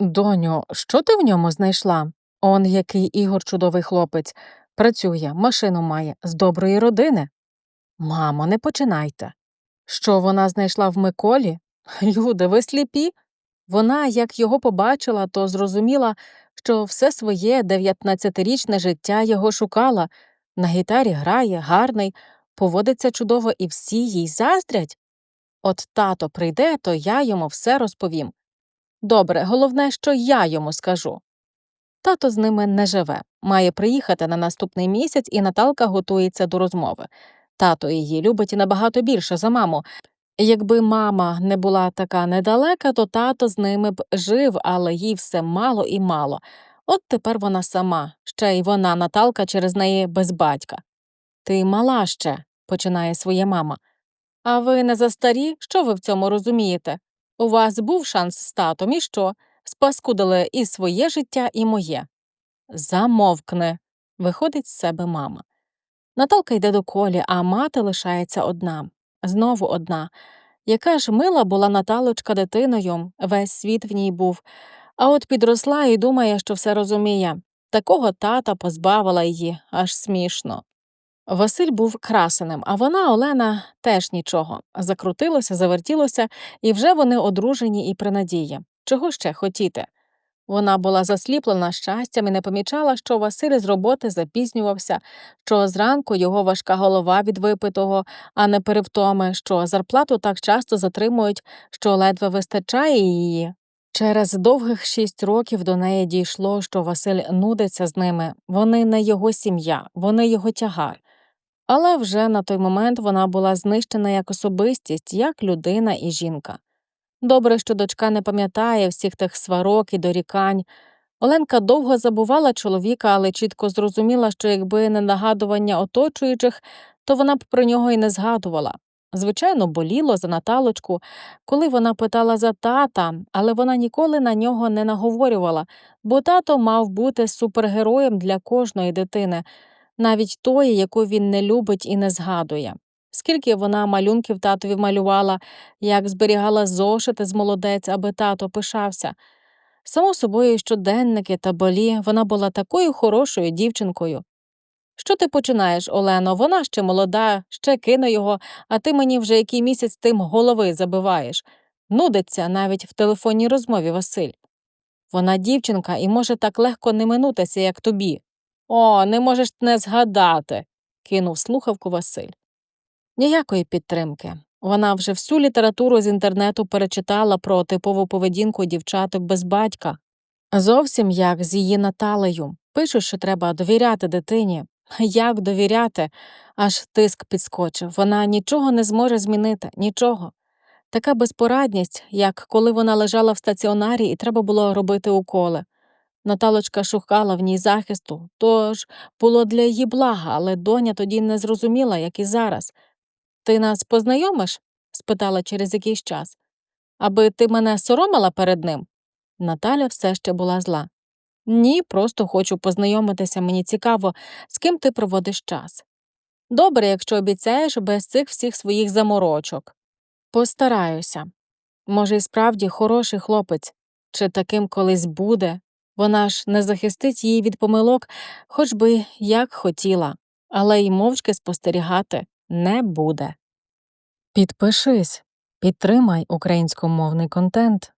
Доню, що ти в ньому знайшла? Он який Ігор чудовий хлопець. Працює, машину має, з доброї родини. Мамо, не починайте. Що вона знайшла в Миколі? Люди, ви сліпі? Вона, як його побачила, то зрозуміла, що все своє дев'ятнадцятирічне життя його шукала. На гітарі грає, гарний, поводиться чудово і всі їй заздрять. От тато прийде, то я йому все розповім. Добре, головне, що я йому скажу. Тато з ними не живе, має приїхати на наступний місяць, і Наталка готується до розмови. Тато її любить набагато більше за маму. Якби мама не була така недалека, то тато з ними б жив, але їй все мало і мало. От тепер вона сама, ще й вона, Наталка, через неї без батька. Ти мала ще, починає своя мама. А ви не застарі? Що ви в цьому розумієте? У вас був шанс з татом, і що? Спаскудили і своє життя, і моє. Замовкне, виходить з себе мама. Наталка йде до колі, а мати лишається одна, знову одна. Яка ж мила була Наталочка дитиною, весь світ в ній був, а от підросла і думає, що все розуміє. Такого тата позбавила її, аж смішно. Василь був красеним, а вона, Олена, теж нічого. Закрутилося, завертілося, і вже вони одружені і при надії. Чого ще хотіти? Вона була засліплена щастям і не помічала, що Василь з роботи запізнювався, що зранку його важка голова від випитого, а не перевтоми, що зарплату так часто затримують, що ледве вистачає її. Через довгих шість років до неї дійшло, що Василь нудиться з ними, вони не його сім'я, вони його тягар. Але вже на той момент вона була знищена як особистість, як людина і жінка. Добре, що дочка не пам'ятає всіх тих сварок і дорікань. Оленка довго забувала чоловіка, але чітко зрозуміла, що якби не нагадування оточуючих, то вона б про нього і не згадувала. Звичайно, боліло за Наталочку, коли вона питала за тата, але вона ніколи на нього не наговорювала, бо тато мав бути супергероєм для кожної дитини, навіть тої, яку він не любить і не згадує. Скільки вона малюнків татові малювала, як зберігала зошити з молодець, аби тато пишався. Само собою, щоденники та болі, вона була такою хорошою дівчинкою. Що ти починаєш, Олено? Вона ще молода, ще кине його, а ти мені вже який місяць тим голови забиваєш. Нудиться навіть в телефонній розмові Василь. Вона дівчинка і може так легко не минутися, як тобі. О, не можеш не згадати, кинув слухавку Василь. Ніякої підтримки. Вона вже всю літературу з інтернету перечитала про типову поведінку дівчаток без батька. Зовсім як з її Наталею. Пишуть, що треба довіряти дитині. Як довіряти? Аж тиск підскочив. Вона нічого не зможе змінити, нічого. Така безпорадність, як коли вона лежала в стаціонарі і треба було робити уколи. Наталочка шукала в ній захисту, тож було для її блага, але доня тоді не зрозуміла, як і зараз. Ти нас познайомиш? спитала через якийсь час. Аби ти мене соромила перед ним? Наталя все ще була зла. Ні, просто хочу познайомитися, мені цікаво, з ким ти проводиш час. Добре, якщо обіцяєш без цих всіх своїх заморочок. Постараюся. Може, і справді хороший хлопець, чи таким колись буде. Вона ж не захистить її від помилок, хоч би як хотіла, але й мовчки спостерігати не буде. Підпишись, підтримай українськомовний контент.